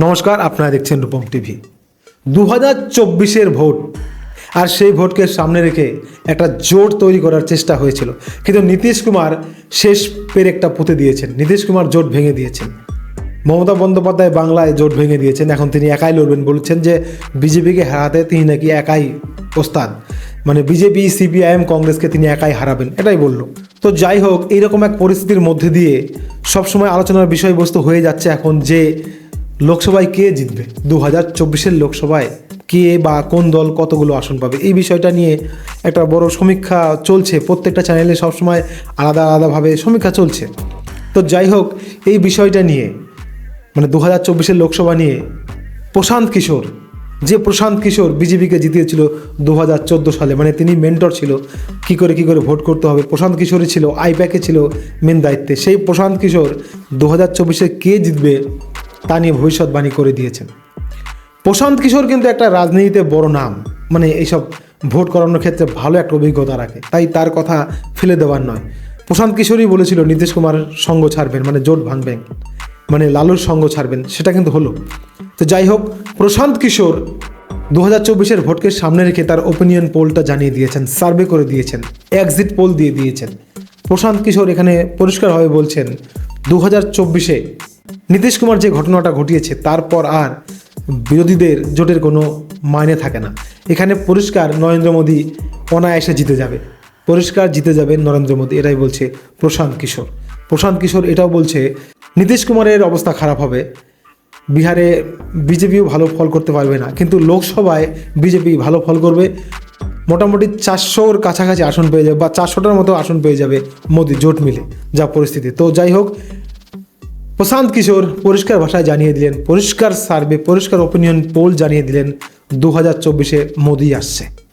নমস্কার, আপনারা দেখছেন রূপম টিভি। দু হাজার চব্বিশের ভোট, আর সেই ভোটকে সামনে রেখে একটা জোট তৈরি করার চেষ্টা হয়েছিল। কিন্তু নীতিশ কুমার শেষ পেরেকটা পুঁতে দিয়েছেন। নীতিশ কুমার জোট ভেঙে দিয়েছেন। মমতা বন্দ্যোপাধ্যায় বাংলায় জোট ভেঙে দিয়েছেন। এখন তিনি একাই লড়বেন। বলছেন যে বিজেপিকে হারাতে তিনি নাকি একাই ওস্তাদ। মানে বিজেপি, সিপিআইএম, কংগ্রেসকে তিনি একাই হারাবেন। এটাই বলল। তো যাই হোক, এইরকম এক পরিস্থিতির মধ্যে দিয়ে সবসময় আলোচনার বিষয়বস্তু হয়ে যাচ্ছে এখন যে লোকসভায় কে জিতবে? দু হাজার চব্বিশের লোকসভায় কে বা কোন দল কতগুলো আসন পাবে? এই বিষয়টা নিয়ে একটা বড় সমীক্ষা চলছে। প্রত্যেকটা চ্যানেলে সবসময় আলাদা আলাদাভাবে সমীক্ষা চলছে। তো যাই হোক, এই বিষয়টা নিয়ে মানে দু হাজার চব্বিশের লোকসভা নিয়ে প্রশান্ত কিশোর, যে প্রশান্ত কিশোর বিজেপিকে জিতিয়েছিল দু হাজার চোদ্দ সালে মানে তিনি মেন্টর ছিল, কি করে কি করে ভোট করতে হবে? প্রশান্ত কিশোরই ছিল, আইপ্যাকে ছিল মেন দায়িত্বে। সেই প্রশান্ত কিশোর দু হাজার চব্বিশে কে জিতবে? তা নিয়ে ভবিষ্যৎবাণী করে দিয়েছেন। প্রশান্ত কিশোর কিন্তু একটা রাজনীতিতে বড় নাম। মানে এইসব ভোট করানোর ক্ষেত্রে ভালো একটা অভিজ্ঞতা রাখে। তাই তার কথা ফেলে দেওয়ার নয়। প্রশান্ত কিশোরই বলেছিল, নীতিশ কুমার সঙ্গ ছাড়বেন মানে জোট ভাঙবেন মানে লালুর সঙ্গ ছাড়বেন, সেটা কিন্তু হলো। তো যাই হোক, প্রশান্ত কিশোর দু হাজার চব্বিশের ভোটকে সামনে রেখে তার ওপিনিয়ন পোলটা জানিয়ে দিয়েছেন সার্ভে করে দিয়েছেন এক্সিট পোল দিয়ে দিয়েছেন। প্রশান্ত কিশোর এখানে পরিষ্কারভাবে বলছেন দু হাজার চব্বিশে নীতিশ কুমার যে ঘটনাটা ঘটিয়েছে, তারপর আর বিরোধীদের জোটের কোনো মাইনে থাকে না। এখানে পরিষ্কার নরেন্দ্র মোদী অনায়াসে জিতে যাবে। পরিষ্কার জিতে যাবে নরেন্দ্র মোদী, এটাই বলছে প্রশান্ত কিশোর। প্রশান্ত কিশোর এটাও বলছে, নীতিশ কুমারের অবস্থা খারাপ হবে। বিহারে বিজেপিও ভালো ফল করতে পারবে না, কিন্তু লোকসভায় বিজেপি ভালো ফল করবে। মোটামুটি চারশোর কাছাকাছি আসন পেয়ে যাবে বা চারশোটার মতো আসন পেয়ে যাবে মোদি জোট মিলে যা পরিস্থিতি। তো যাই হোক প্রশান্ত কিশোর পরিষ্কার ভাষায় জানিয়ে দিলেন, পরিষ্কার সার্ভে, পরিষ্কার ওপিনিয়ন পোল জানিয়ে দিলেন, দু হাজার চব্বিশে মোদি আসছে।